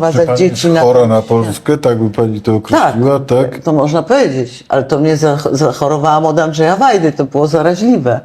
wyprowadzać Pani dzieci jest na... chora na Polskę, tak by pani to określiła, tak? to można powiedzieć, ale to mnie zach- zachorowałam od Andrzeja Wajdy, to było zaraźliwe.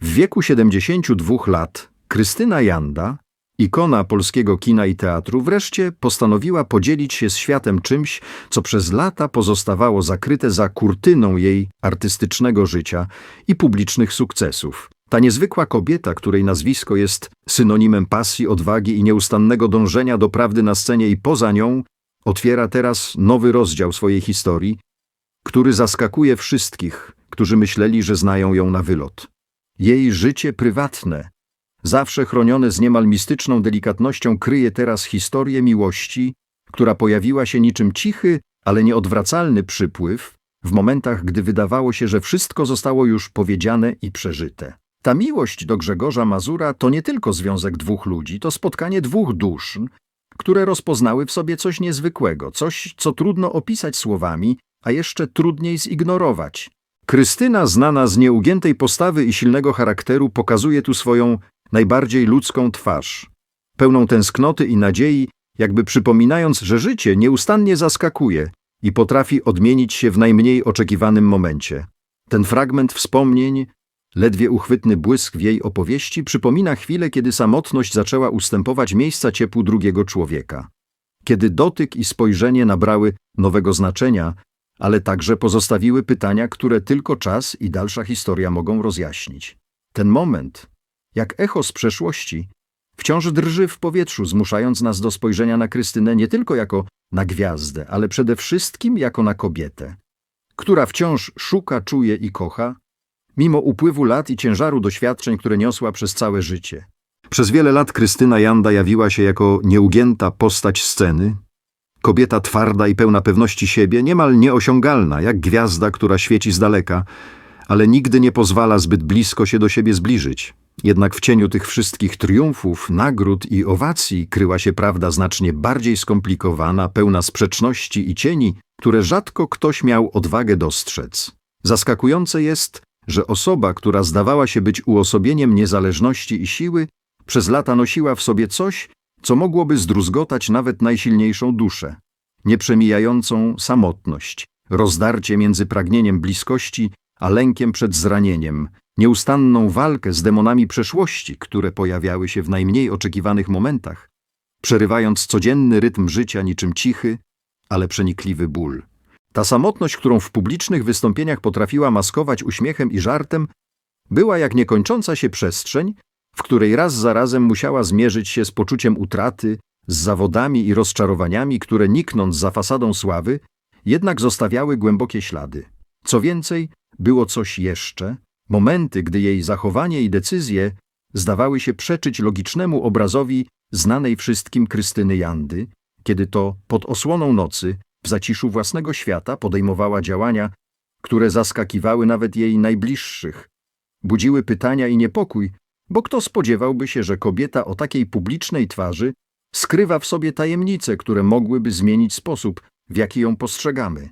W wieku 72 lat Krystyna Janda, ikona polskiego kina i teatru, wreszcie postanowiła podzielić się z światem czymś, co przez lata pozostawało zakryte za kurtyną jej artystycznego życia i publicznych sukcesów. Ta niezwykła kobieta, której nazwisko jest synonimem pasji, odwagi i nieustannego dążenia do prawdy na scenie i poza nią, otwiera teraz nowy rozdział swojej historii, który zaskakuje wszystkich, którzy myśleli, że znają ją na wylot. Jej życie prywatne, zawsze chronione z niemal mistyczną delikatnością, kryje teraz historię miłości, która pojawiła się niczym cichy, ale nieodwracalny przypływ w momentach, gdy wydawało się, że wszystko zostało już powiedziane i przeżyte. Ta miłość do Grzegorza Mazura to nie tylko związek dwóch ludzi, to spotkanie dwóch dusz, które rozpoznały w sobie coś niezwykłego, coś, co trudno opisać słowami, a jeszcze trudniej zignorować. Krystyna, znana z nieugiętej postawy i silnego charakteru, pokazuje tu swoją najbardziej ludzką twarz, pełną tęsknoty i nadziei, jakby przypominając, że życie nieustannie zaskakuje i potrafi odmienić się w najmniej oczekiwanym momencie. Ten fragment wspomnień, ledwie uchwytny błysk w jej opowieści, przypomina chwilę, kiedy samotność zaczęła ustępować miejsca ciepłu drugiego człowieka. Kiedy dotyk i spojrzenie nabrały nowego znaczenia, ale także pozostawiły pytania, które tylko czas i dalsza historia mogą rozjaśnić. Ten moment, jak echo z przeszłości, wciąż drży w powietrzu, zmuszając nas do spojrzenia na Krystynę nie tylko jako na gwiazdę, ale przede wszystkim jako na kobietę, która wciąż szuka, czuje i kocha, mimo upływu lat i ciężaru doświadczeń, które niosła przez całe życie. Przez wiele lat Krystyna Janda jawiła się jako nieugięta postać sceny, kobieta twarda i pełna pewności siebie, niemal nieosiągalna, jak gwiazda, która świeci z daleka, ale nigdy nie pozwala zbyt blisko się do siebie zbliżyć. Jednak w cieniu tych wszystkich triumfów, nagród i owacji kryła się prawda znacznie bardziej skomplikowana, pełna sprzeczności i cieni, które rzadko ktoś miał odwagę dostrzec. Zaskakujące jest, że osoba, która zdawała się być uosobieniem niezależności i siły, przez lata nosiła w sobie coś, co mogłoby zdruzgotać nawet najsilniejszą duszę. Nieprzemijającą samotność, rozdarcie między pragnieniem bliskości a lękiem przed zranieniem, nieustanną walkę z demonami przeszłości, które pojawiały się w najmniej oczekiwanych momentach, przerywając codzienny rytm życia niczym cichy, ale przenikliwy ból. Ta samotność, którą w publicznych wystąpieniach potrafiła maskować uśmiechem i żartem, była jak niekończąca się przestrzeń, w której raz za razem musiała zmierzyć się z poczuciem utraty, z zawodami i rozczarowaniami, które niknąc za fasadą sławy, jednak zostawiały głębokie ślady. Co więcej, było coś jeszcze, momenty, gdy jej zachowanie i decyzje zdawały się przeczyć logicznemu obrazowi znanej wszystkim Krystyny Jandy, kiedy to pod osłoną nocy, zaciszu własnego świata podejmowała działania, które zaskakiwały nawet jej najbliższych, budziły pytania i niepokój, bo kto spodziewałby się, że kobieta o takiej publicznej twarzy skrywa w sobie tajemnice, które mogłyby zmienić sposób, w jaki ją postrzegamy.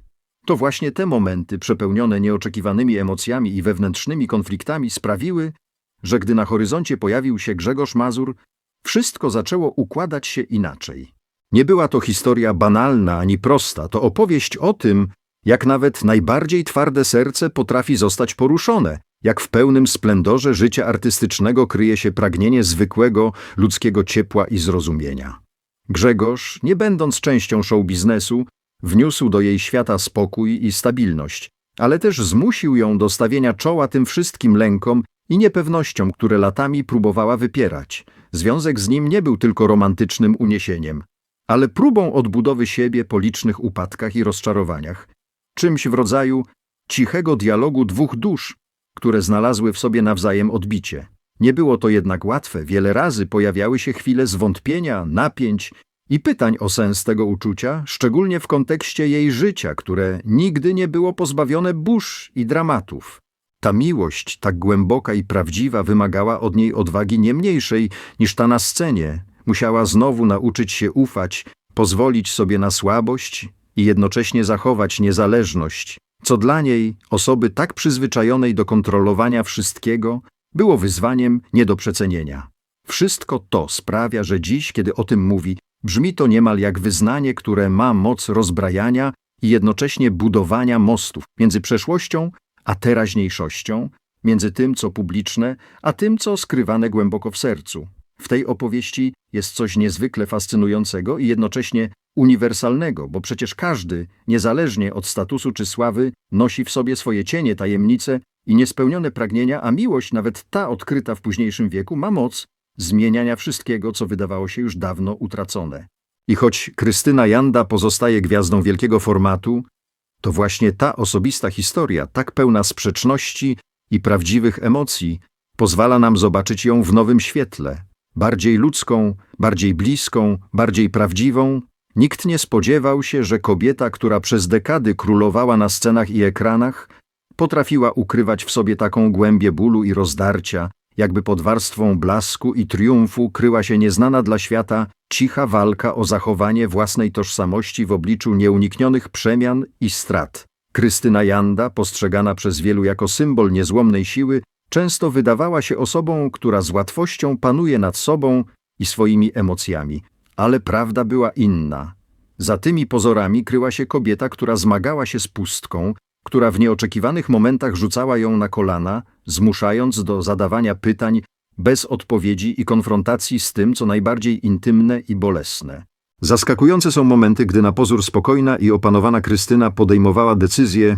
To właśnie te momenty, przepełnione nieoczekiwanymi emocjami i wewnętrznymi konfliktami, sprawiły, że gdy na horyzoncie pojawił się Grzegorz Mazur, wszystko zaczęło układać się inaczej. Nie była to historia banalna ani prosta, to opowieść o tym, jak nawet najbardziej twarde serce potrafi zostać poruszone, jak w pełnym splendorze życia artystycznego kryje się pragnienie zwykłego ludzkiego ciepła i zrozumienia. Grzegorz, nie będąc częścią show biznesu, wniósł do jej świata spokój i stabilność, ale też zmusił ją do stawienia czoła tym wszystkim lękom i niepewnościom, które latami próbowała wypierać. Związek z nim nie był tylko romantycznym uniesieniem, ale próbą odbudowy siebie po licznych upadkach i rozczarowaniach, czymś w rodzaju cichego dialogu dwóch dusz, które znalazły w sobie nawzajem odbicie. Nie było to jednak łatwe, wiele razy pojawiały się chwile zwątpienia, napięć i pytań o sens tego uczucia, szczególnie w kontekście jej życia, które nigdy nie było pozbawione burz i dramatów. Ta miłość, tak głęboka i prawdziwa, wymagała od niej odwagi nie mniejszej niż ta na scenie. Musiała znowu nauczyć się ufać, pozwolić sobie na słabość i jednocześnie zachować niezależność, co dla niej, osoby tak przyzwyczajonej do kontrolowania wszystkiego, było wyzwaniem nie do przecenienia. Wszystko to sprawia, że dziś, kiedy o tym mówi, Brzmi to niemal jak wyznanie, które ma moc rozbrajania i jednocześnie budowania mostów między przeszłością a teraźniejszością, między tym, co publiczne, a tym, co skrywane głęboko w sercu. W tej opowieści jest coś niezwykle fascynującego i jednocześnie uniwersalnego, bo przecież każdy, niezależnie od statusu czy sławy, nosi w sobie swoje cienie, tajemnice i niespełnione pragnienia, a miłość, nawet ta odkryta w późniejszym wieku, ma moc zmieniania wszystkiego, co wydawało się już dawno utracone. I choć Krystyna Janda pozostaje gwiazdą wielkiego formatu, to właśnie ta osobista historia, tak pełna sprzeczności i prawdziwych emocji, pozwala nam zobaczyć ją w nowym świetle, bardziej ludzką, bardziej bliską, bardziej prawdziwą. Nikt nie spodziewał się, że kobieta, która przez dekady królowała na scenach i ekranach, potrafiła ukrywać w sobie taką głębię bólu i rozdarcia, jakby pod warstwą blasku i triumfu kryła się nieznana dla świata cicha walka o zachowanie własnej tożsamości w obliczu nieuniknionych przemian i strat. Krystyna Janda, postrzegana przez wielu jako symbol niezłomnej siły, często wydawała się osobą, która z łatwością panuje nad sobą i swoimi emocjami. Ale prawda była inna. Za tymi pozorami kryła się kobieta, która zmagała się z pustką, która w nieoczekiwanych momentach rzucała ją na kolana, zmuszając do zadawania pytań bez odpowiedzi i konfrontacji z tym, co najbardziej intymne i bolesne. Zaskakujące są momenty, gdy na pozór spokojna i opanowana Krystyna podejmowała decyzje,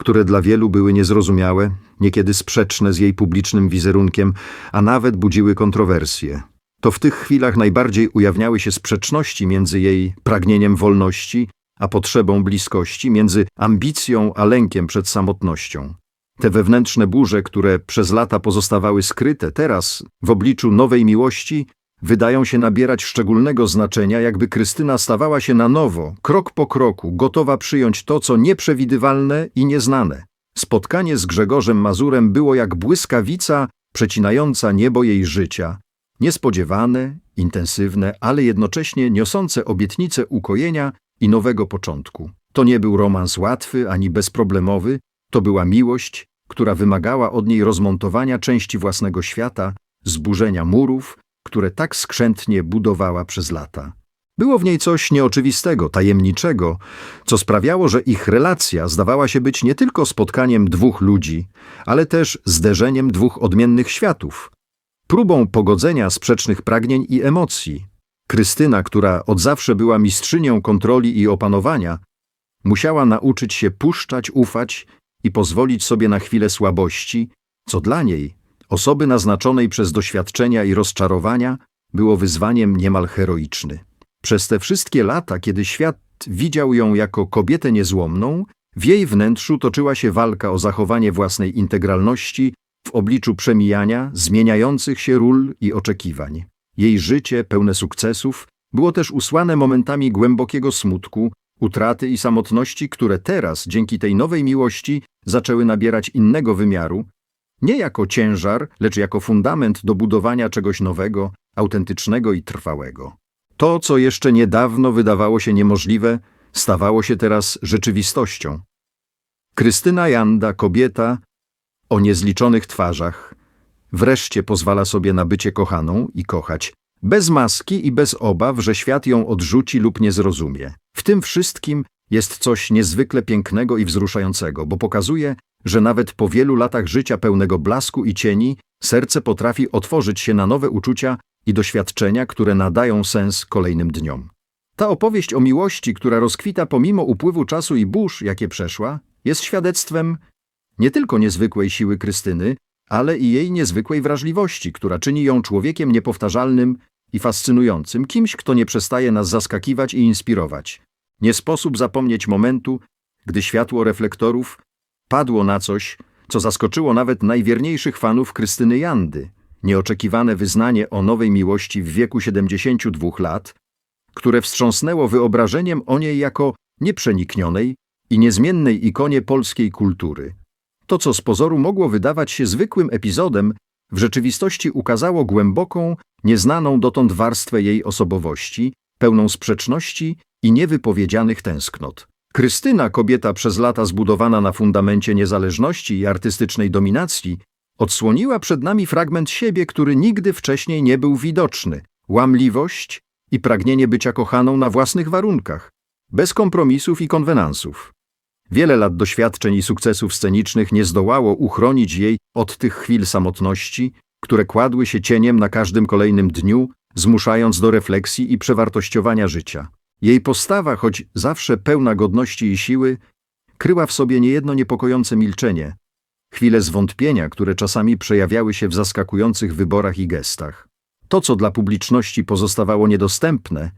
które dla wielu były niezrozumiałe, niekiedy sprzeczne z jej publicznym wizerunkiem, a nawet budziły kontrowersje. To w tych chwilach najbardziej ujawniały się sprzeczności między jej pragnieniem wolności a potrzebą bliskości, między ambicją a lękiem przed samotnością. Te wewnętrzne burze, które przez lata pozostawały skryte, teraz, w obliczu nowej miłości, wydają się nabierać szczególnego znaczenia, jakby Krystyna stawała się na nowo, krok po kroku, gotowa przyjąć to, co nieprzewidywalne i nieznane. Spotkanie z Grzegorzem Mazurem było jak błyskawica przecinająca niebo jej życia, niespodziewane, intensywne, ale jednocześnie niosące obietnicę ukojenia i nowego początku. To nie był romans łatwy ani bezproblemowy, to była miłość, która wymagała od niej rozmontowania części własnego świata, zburzenia murów, które tak skrzętnie budowała przez lata. Było w niej coś nieoczywistego, tajemniczego, co sprawiało, że ich relacja zdawała się być nie tylko spotkaniem dwóch ludzi, ale też zderzeniem dwóch odmiennych światów, próbą pogodzenia sprzecznych pragnień i emocji. Krystyna, która od zawsze była mistrzynią kontroli i opanowania, musiała nauczyć się puszczać, ufać i pozwolić sobie na chwilę słabości, co dla niej, osoby naznaczonej przez doświadczenia i rozczarowania, było wyzwaniem niemal heroiczny. Przez te wszystkie lata, kiedy świat widział ją jako kobietę niezłomną, w jej wnętrzu toczyła się walka o zachowanie własnej integralności w obliczu przemijania, zmieniających się ról i oczekiwań. Jej życie, pełne sukcesów, było też usłane momentami głębokiego smutku, utraty i samotności, które teraz, dzięki tej nowej miłości, zaczęły nabierać innego wymiaru, nie jako ciężar, lecz jako fundament do budowania czegoś nowego, autentycznego i trwałego. To, co jeszcze niedawno wydawało się niemożliwe, stawało się teraz rzeczywistością. Krystyna Janda, kobieta o niezliczonych twarzach, wreszcie pozwala sobie na bycie kochaną i kochać, bez maski i bez obaw, że świat ją odrzuci lub nie zrozumie. W tym wszystkim jest coś niezwykle pięknego i wzruszającego, bo pokazuje, że nawet po wielu latach życia pełnego blasku i cieni, serce potrafi otworzyć się na nowe uczucia i doświadczenia, które nadają sens kolejnym dniom. Ta opowieść o miłości, która rozkwita pomimo upływu czasu i burz, jakie przeszła, jest świadectwem nie tylko niezwykłej siły Krystyny, ale i jej niezwykłej wrażliwości, która czyni ją człowiekiem niepowtarzalnym i fascynującym, kimś, kto nie przestaje nas zaskakiwać i inspirować. Nie sposób zapomnieć momentu, gdy światło reflektorów padło na coś, co zaskoczyło nawet najwierniejszych fanów Krystyny Jandy. Nieoczekiwane wyznanie o nowej miłości w wieku 72 lat, które wstrząsnęło wyobrażeniem o niej jako nieprzeniknionej i niezmiennej ikonie polskiej kultury. To, co z pozoru mogło wydawać się zwykłym epizodem, w rzeczywistości ukazało głęboką, nieznaną dotąd warstwę jej osobowości, pełną sprzeczności i niewypowiedzianych tęsknot. Krystyna, kobieta przez lata zbudowana na fundamencie niezależności i artystycznej dominacji, odsłoniła przed nami fragment siebie, który nigdy wcześniej nie był widoczny. Łamliwość, i pragnienie bycia kochaną na własnych warunkach, bez kompromisów i konwenansów. Wiele lat doświadczeń i sukcesów scenicznych nie zdołało uchronić jej od tych chwil samotności, które kładły się cieniem na każdym kolejnym dniu, zmuszając do refleksji i przewartościowania życia. Jej postawa, choć zawsze pełna godności i siły, kryła w sobie niejedno niepokojące milczenie, chwile zwątpienia, które czasami przejawiały się w zaskakujących wyborach i gestach. To, co dla publiczności pozostawało niedostępne,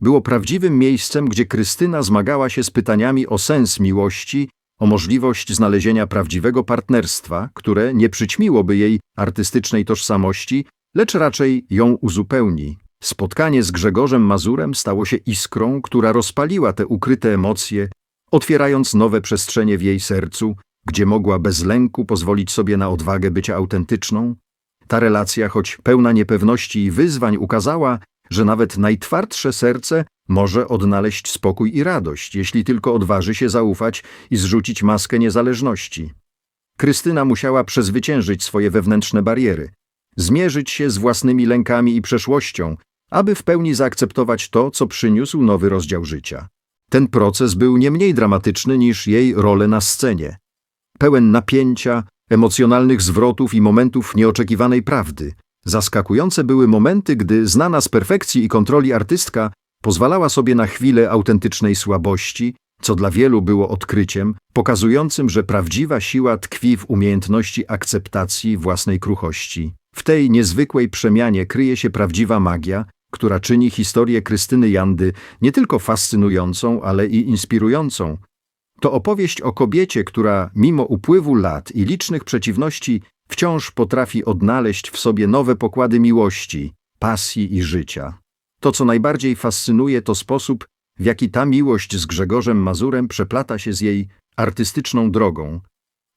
było prawdziwym miejscem, gdzie Krystyna zmagała się z pytaniami o sens miłości, o możliwość znalezienia prawdziwego partnerstwa, które nie przyćmiłoby jej artystycznej tożsamości, lecz raczej ją uzupełni. Spotkanie z Grzegorzem Mazurem stało się iskrą, która rozpaliła te ukryte emocje, otwierając nowe przestrzenie w jej sercu, gdzie mogła bez lęku pozwolić sobie na odwagę bycia autentyczną. Ta relacja, choć pełna niepewności i wyzwań, ukazała, że nawet najtwardsze serce może odnaleźć spokój i radość, jeśli tylko odważy się zaufać i zrzucić maskę niezależności. Krystyna musiała przezwyciężyć swoje wewnętrzne bariery, zmierzyć się z własnymi lękami i przeszłością, aby w pełni zaakceptować to, co przyniósł nowy rozdział życia. Ten proces był nie mniej dramatyczny niż jej role na scenie. Pełen napięcia, emocjonalnych zwrotów i momentów nieoczekiwanej prawdy. Zaskakujące były momenty, gdy znana z perfekcji i kontroli artystka pozwalała sobie na chwilę autentycznej słabości, co dla wielu było odkryciem, pokazującym, że prawdziwa siła tkwi w umiejętności akceptacji własnej kruchości. W tej niezwykłej przemianie kryje się prawdziwa magia, która czyni historię Krystyny Jandy nie tylko fascynującą, ale i inspirującą. To opowieść o kobiecie, która mimo upływu lat i licznych przeciwności wciąż potrafi odnaleźć w sobie nowe pokłady miłości, pasji i życia. To, co najbardziej fascynuje, to sposób, w jaki ta miłość z Grzegorzem Mazurem przeplata się z jej artystyczną drogą,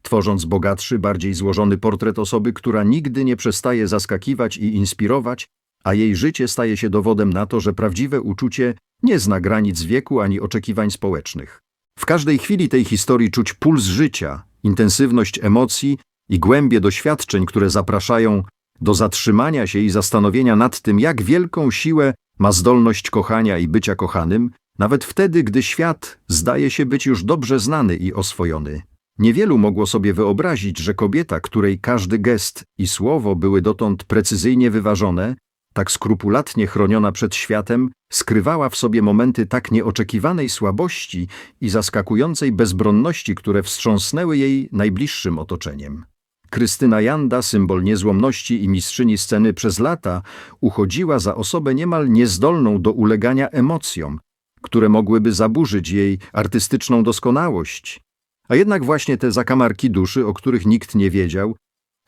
tworząc bogatszy, bardziej złożony portret osoby, która nigdy nie przestaje zaskakiwać i inspirować, a jej życie staje się dowodem na to, że prawdziwe uczucie nie zna granic wieku ani oczekiwań społecznych. W każdej chwili tej historii czuć puls życia, intensywność emocji i głębie doświadczeń, które zapraszają do zatrzymania się i zastanowienia nad tym, jak wielką siłę ma zdolność kochania i bycia kochanym, nawet wtedy, gdy świat zdaje się być już dobrze znany i oswojony. Niewielu mogło sobie wyobrazić, że kobieta, której każdy gest i słowo były dotąd precyzyjnie wyważone, tak skrupulatnie chroniona przed światem, skrywała w sobie momenty tak nieoczekiwanej słabości i zaskakującej bezbronności, które wstrząsnęły jej najbliższym otoczeniem. Krystyna Janda, symbol niezłomności i mistrzyni sceny przez lata, uchodziła za osobę niemal niezdolną do ulegania emocjom, które mogłyby zaburzyć jej artystyczną doskonałość. A jednak właśnie te zakamarki duszy, o których nikt nie wiedział,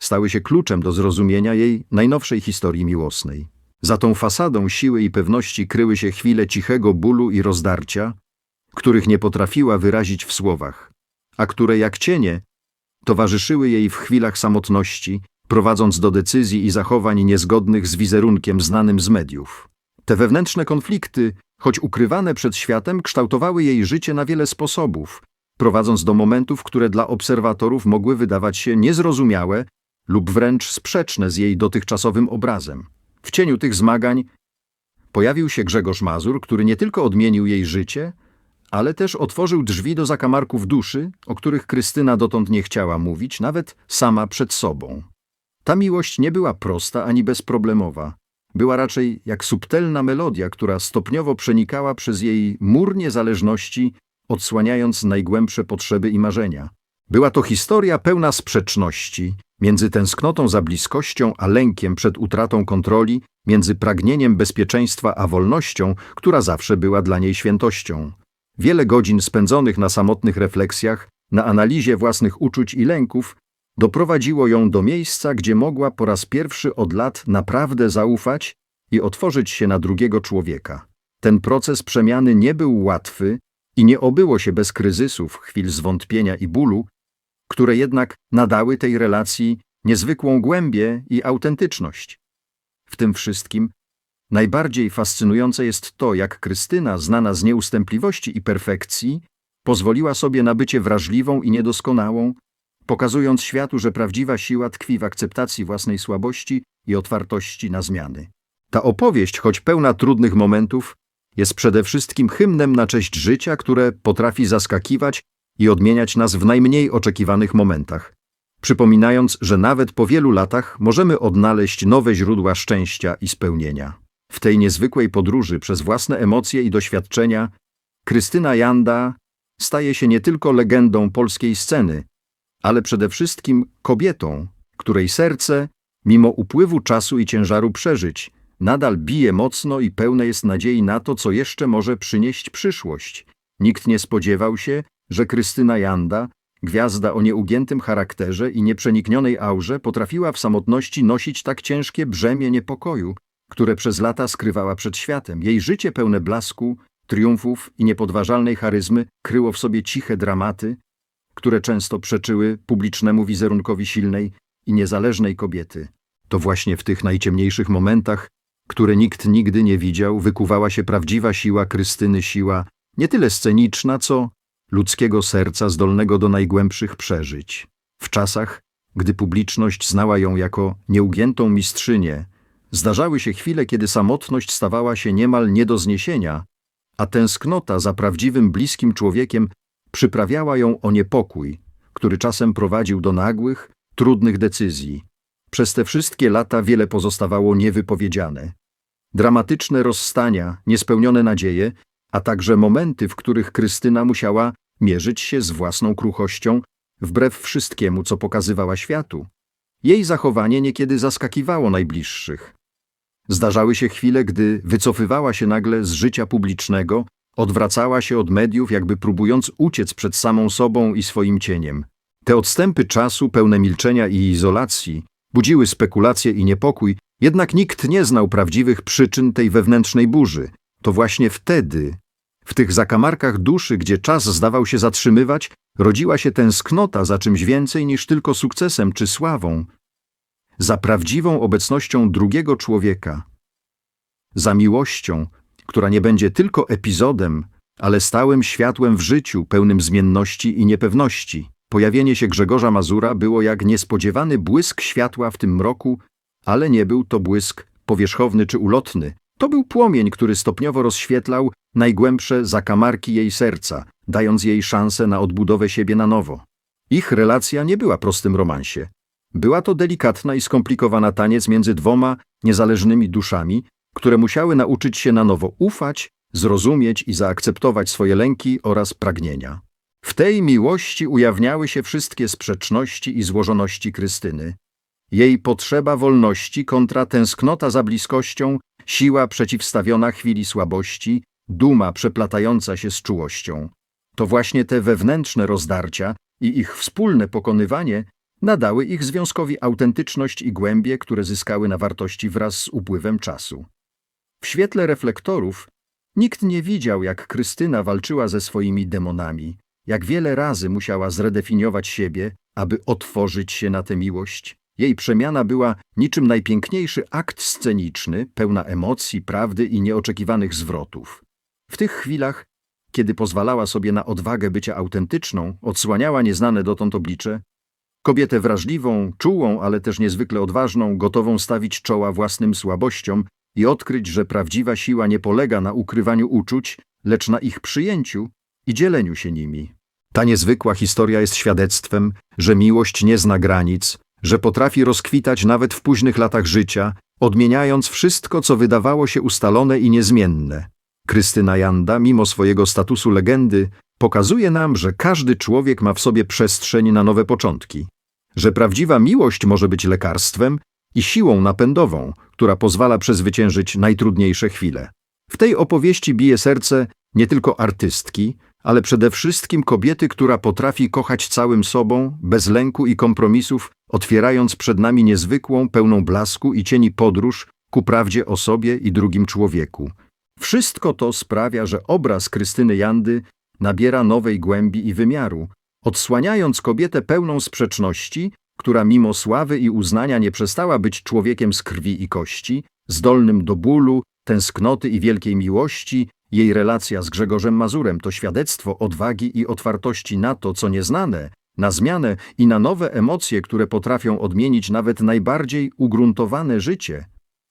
stały się kluczem do zrozumienia jej najnowszej historii miłosnej. Za tą fasadą siły i pewności kryły się chwile cichego bólu i rozdarcia, których nie potrafiła wyrazić w słowach, a które jak cienie towarzyszyły jej w chwilach samotności, prowadząc do decyzji i zachowań niezgodnych z wizerunkiem znanym z mediów. Te wewnętrzne konflikty, choć ukrywane przed światem, kształtowały jej życie na wiele sposobów, prowadząc do momentów, które dla obserwatorów mogły wydawać się niezrozumiałe lub wręcz sprzeczne z jej dotychczasowym obrazem. W cieniu tych zmagań pojawił się Grzegorz Mazur, który nie tylko odmienił jej życie, ale też otworzył drzwi do zakamarków duszy, o których Krystyna dotąd nie chciała mówić, nawet sama przed sobą. Ta miłość nie była prosta ani bezproblemowa. Była raczej jak subtelna melodia, która stopniowo przenikała przez jej mur niezależności, odsłaniając najgłębsze potrzeby i marzenia. Była to historia pełna sprzeczności, między tęsknotą za bliskością a lękiem przed utratą kontroli, między pragnieniem bezpieczeństwa a wolnością, która zawsze była dla niej świętością. Wiele godzin spędzonych na samotnych refleksjach, na analizie własnych uczuć i lęków, doprowadziło ją do miejsca, gdzie mogła po raz pierwszy od lat naprawdę zaufać i otworzyć się na drugiego człowieka. Ten proces przemiany nie był łatwy i nie obyło się bez kryzysów, chwil zwątpienia i bólu, które jednak nadały tej relacji niezwykłą głębię i autentyczność. W tym wszystkim najbardziej fascynujące jest to, jak Krystyna, znana z nieustępliwości i perfekcji, pozwoliła sobie na bycie wrażliwą i niedoskonałą, pokazując światu, że prawdziwa siła tkwi w akceptacji własnej słabości i otwartości na zmiany. Ta opowieść, choć pełna trudnych momentów, jest przede wszystkim hymnem na cześć życia, które potrafi zaskakiwać i odmieniać nas w najmniej oczekiwanych momentach, przypominając, że nawet po wielu latach możemy odnaleźć nowe źródła szczęścia i spełnienia. W tej niezwykłej podróży przez własne emocje i doświadczenia Krystyna Janda staje się nie tylko legendą polskiej sceny, ale przede wszystkim kobietą, której serce, mimo upływu czasu i ciężaru przeżyć, nadal bije mocno i pełne jest nadziei na to, co jeszcze może przynieść przyszłość. Nikt nie spodziewał się, że Krystyna Janda, gwiazda o nieugiętym charakterze i nieprzeniknionej aurze, potrafiła w samotności nosić tak ciężkie brzemię niepokoju, które przez lata skrywała przed światem. Jej życie pełne blasku, triumfów i niepodważalnej charyzmy kryło w sobie ciche dramaty, które często przeczyły publicznemu wizerunkowi silnej i niezależnej kobiety. To właśnie w tych najciemniejszych momentach, które nikt nigdy nie widział, wykuwała się prawdziwa siła Krystyny, siła nie tyle sceniczna, co ludzkiego serca zdolnego do najgłębszych przeżyć. W czasach, gdy publiczność znała ją jako nieugiętą mistrzynię, zdarzały się chwile, kiedy samotność stawała się niemal nie do zniesienia, a tęsknota za prawdziwym, bliskim człowiekiem przyprawiała ją o niepokój, który czasem prowadził do nagłych, trudnych decyzji. Przez te wszystkie lata wiele pozostawało niewypowiedziane. Dramatyczne rozstania, niespełnione nadzieje, a także momenty, w których Krystyna musiała mierzyć się z własną kruchością, wbrew wszystkiemu, co pokazywała światu. Jej zachowanie niekiedy zaskakiwało najbliższych. Zdarzały się chwile, gdy wycofywała się nagle z życia publicznego, odwracała się od mediów, jakby próbując uciec przed samą sobą i swoim cieniem. Te odstępy czasu, pełne milczenia i izolacji, budziły spekulacje i niepokój, jednak nikt nie znał prawdziwych przyczyn tej wewnętrznej burzy. To właśnie wtedy, w tych zakamarkach duszy, gdzie czas zdawał się zatrzymywać, rodziła się tęsknota za czymś więcej niż tylko sukcesem czy sławą, za prawdziwą obecnością drugiego człowieka, za miłością, która nie będzie tylko epizodem, ale stałym światłem w życiu, pełnym zmienności i niepewności. Pojawienie się Grzegorza Mazura było jak niespodziewany błysk światła w tym mroku, ale nie był to błysk powierzchowny czy ulotny. To był płomień, który stopniowo rozświetlał najgłębsze zakamarki jej serca, dając jej szansę na odbudowę siebie na nowo. Ich relacja nie była prostym romansie. Była to delikatna i skomplikowana taniec między dwoma niezależnymi duszami, które musiały nauczyć się na nowo ufać, zrozumieć i zaakceptować swoje lęki oraz pragnienia. W tej miłości ujawniały się wszystkie sprzeczności i złożoności Krystyny. Jej potrzeba wolności kontra tęsknota za bliskością, siła przeciwstawiona chwili słabości, duma przeplatająca się z czułością. To właśnie te wewnętrzne rozdarcia i ich wspólne pokonywanie nadały ich związkowi autentyczność i głębie, które zyskały na wartości wraz z upływem czasu. W świetle reflektorów nikt nie widział, jak Krystyna walczyła ze swoimi demonami, jak wiele razy musiała zredefiniować siebie, aby otworzyć się na tę miłość. Jej przemiana była niczym najpiękniejszy akt sceniczny, pełna emocji, prawdy i nieoczekiwanych zwrotów. W tych chwilach, kiedy pozwalała sobie na odwagę bycia autentyczną, odsłaniała nieznane dotąd oblicze, kobietę wrażliwą, czułą, ale też niezwykle odważną, gotową stawić czoła własnym słabościom i odkryć, że prawdziwa siła nie polega na ukrywaniu uczuć, lecz na ich przyjęciu i dzieleniu się nimi. Ta niezwykła historia jest świadectwem, że miłość nie zna granic, że potrafi rozkwitać nawet w późnych latach życia, odmieniając wszystko, co wydawało się ustalone i niezmienne. Krystyna Janda, mimo swojego statusu legendy, pokazuje nam, że każdy człowiek ma w sobie przestrzeń na nowe początki, że prawdziwa miłość może być lekarstwem i siłą napędową, która pozwala przezwyciężyć najtrudniejsze chwile. W tej opowieści bije serce nie tylko artystki, ale przede wszystkim kobiety, która potrafi kochać całym sobą, bez lęku i kompromisów, otwierając przed nami niezwykłą, pełną blasku i cieni podróż ku prawdzie o sobie i drugim człowieku. Wszystko to sprawia, że obraz Krystyny Jandy nabiera nowej głębi i wymiaru, odsłaniając kobietę pełną sprzeczności, która mimo sławy i uznania nie przestała być człowiekiem z krwi i kości, zdolnym do bólu, tęsknoty i wielkiej miłości, jej relacja z Grzegorzem Mazurem to świadectwo odwagi i otwartości na to, co nieznane, na zmianę i na nowe emocje, które potrafią odmienić nawet najbardziej ugruntowane życie.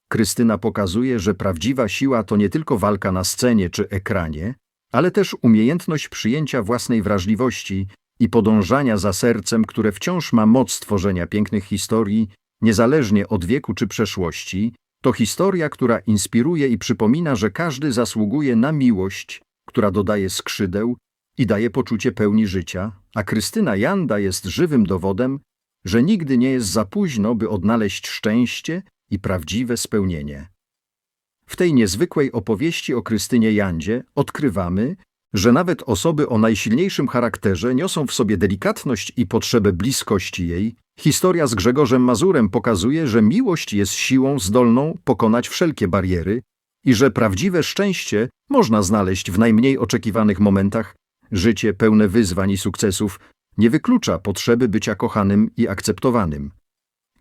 Krystyna pokazuje, że prawdziwa siła to nie tylko walka na scenie czy ekranie, ale też umiejętność przyjęcia własnej wrażliwości i podążania za sercem, które wciąż ma moc tworzenia pięknych historii, niezależnie od wieku czy przeszłości. To historia, która inspiruje i przypomina, że każdy zasługuje na miłość, która dodaje skrzydeł i daje poczucie pełni życia, a Krystyna Janda jest żywym dowodem, że nigdy nie jest za późno, by odnaleźć szczęście i prawdziwe spełnienie. W tej niezwykłej opowieści o Krystynie Jandzie odkrywamy, że nawet osoby o najsilniejszym charakterze niosą w sobie delikatność i potrzebę bliskości jej. Historia z Grzegorzem Mazurem pokazuje, że miłość jest siłą zdolną pokonać wszelkie bariery i że prawdziwe szczęście można znaleźć w najmniej oczekiwanych momentach. Życie pełne wyzwań i sukcesów nie wyklucza potrzeby bycia kochanym i akceptowanym.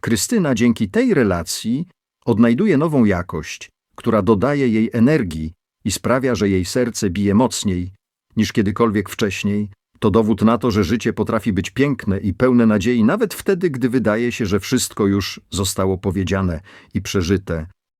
Krystyna dzięki tej relacji odnajduje nową jakość, która dodaje jej energii i sprawia, że jej serce bije mocniej niż kiedykolwiek wcześniej. To dowód na to, że życie potrafi być piękne i pełne nadziei nawet wtedy, gdy wydaje się, że wszystko już zostało powiedziane i przeżyte.